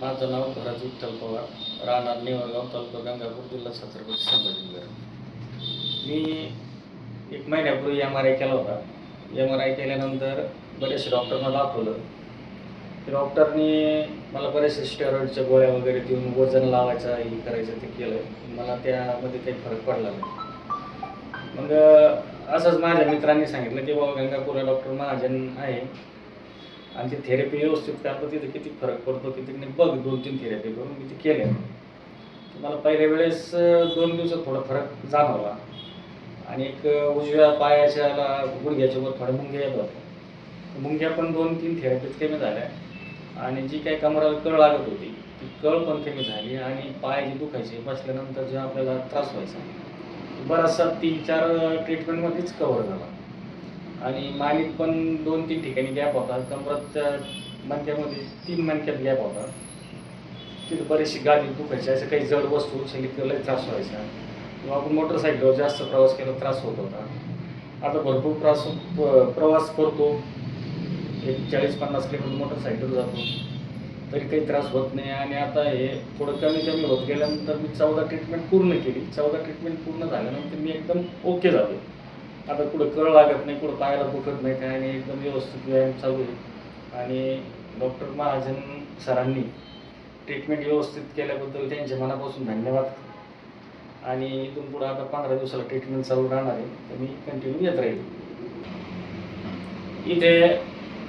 माझं नाव भरत विठ्ठल पवार. राहणार नेवळगाव तालुका गंगापूर जिल्हा छत्रपती संभाजीनगर. मी एक महिन्यापूर्वी एम आर आय केला होता. एम आर आय केल्यानंतर बरेचसे डॉक्टरना दाखवलं. डॉक्टरनी मला बरेचसे स्टेरॉइडच्या गोळ्या वगैरे देऊन वजन लावायचं हे करायचं ते केलं. मला त्यामध्ये काही फरक पडला नाही. मग असंच माझ्या मित्रांनी सांगितलं की बाबा गंगापूरला डॉक्टर महाजन आहे. आणि ती थेरपी व्यवस्थित करतो तिथे किती फरक पडतो किती नाही बघ दोन तीन थेरपी करून मी ते केल्या मला पहिल्या वेळेस दोन दिवसात थोडा फरक जाणवला. आणि एक उजव्या पायाच्याला गुडघ्याच्यावर थोड्या मुंग्या येत होत्या. मुंग्या पण दोन तीन थेरपीत कमी झाल्या. आणि जी काही कमराला कळ लागत होती ती कळ पण कमी झाली आणि पाय जे दुखायचे बसल्यानंतर जेव्हा आपल्याला त्रास व्हायचा बराचसा तीन चार ट्रीटमेंटमध्येच कव्हर झाला. आणि मालिक पण दोन तीन ठिकाणी गॅप होता. कमरात मणक्यामध्ये तीन मणक्यात गॅप होता. तिथे बरेचशी गादी दुखायची. असं काही जड वस्तू उचलली लय त्रास व्हायचा. किंवा आपण मोटरसायकलवर जास्त प्रवास केला त्रास होत होता. आता भरपूर प्रवास प्रवास करतो. एक चाळीस पन्नास किलोमीटर मोटरसायकल जातो. तरी काही त्रास होत नाही. आणि आता हे थोडं कमी कमी होत गेल्यानंतर मी चौदा ट्रीटमेंट पूर्ण केली. चौदा ट्रीटमेंट पूर्ण झाल्यानंतर मी एकदम ओके झालो. आता कुठं कळ लागत नाही कुठं पायाला दुखत नाही काय नाही एकदम व्यवस्थित व्यायाम चालू आहे. आणि डॉक्टर महाजन सरांनी ट्रीटमेंट व्यवस्थित केल्याबद्दल त्यांचे मनापासून धन्यवाद. आणि इथून पुढं आता पंधरा दिवसाला ट्रीटमेंट चालू राहणार आहे तर मी कंटिन्यू येत राहील. इथे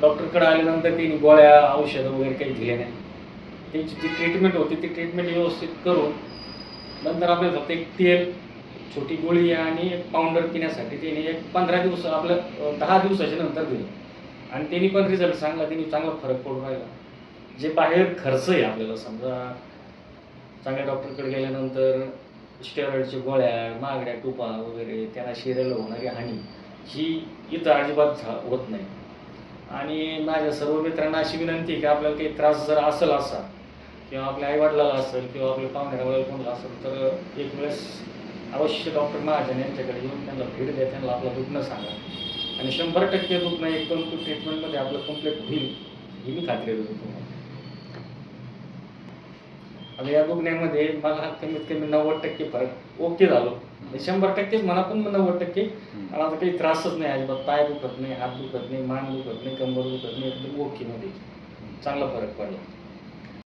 डॉक्टरकडे आल्यानंतर त्यांनी गोळ्या औषधं वगैरे काही दिले नाही. त्यांची जी ट्रीटमेंट होती ती ट्रीटमेंट व्यवस्थित करून नंतर आपल्याला फक्त एक तेल छोटी गोळी आणि एक पावडर पिण्यासाठी त्याने एक पंधरा दिवस आपलं दहा दिवसाच्या नंतर दिलं. आणि त्यांनी पण रिझल्ट चांगला त्यांनी चांगला फरक पडून राहिला. जे बाहेर खर्च आहे आपल्याला समजा चांगल्या डॉक्टरकडे गेल्यानंतर स्टेरॉइडच्या गोळ्या मागड्या टुपा वगैरे त्यांना शरीराला होणारी हानी ही इथं अजिबात झा- होत नाही. आणि माझ्या सर्व मित्रांना अशी विनंती आहे की आपल्याला काही त्रास जर असेल असा किंवा आपल्या आईवडिलाला असेल किंवा आपल्या पाहुण्याला कोणाला असेल तर एक वेळेस अवश्य डॉक्टर महाजन यांच्याकडे येऊन त्यांना भेट द्या त्यांना आपलं दुखणं सांगा. आणि शंभर टक्के दुखणं एक दोन ट्रीटमेंटमध्ये आपलं कंप्लीट होईल ही मी खात्री देतो तुम्हाला. आता या दुखण्यामध्ये मला कमीत कमी नव्वद टक्के फरक ओके झालो. शंभर टक्केच मला पण नव्वद टक्के. मला आता काही त्रासच नाही अजिबात पाय दुखत नाही हात दुखत नाही मान दुखत नाही कंबर दुखत नाही एकदम ओके मध्ये. चांगला फरक पडला.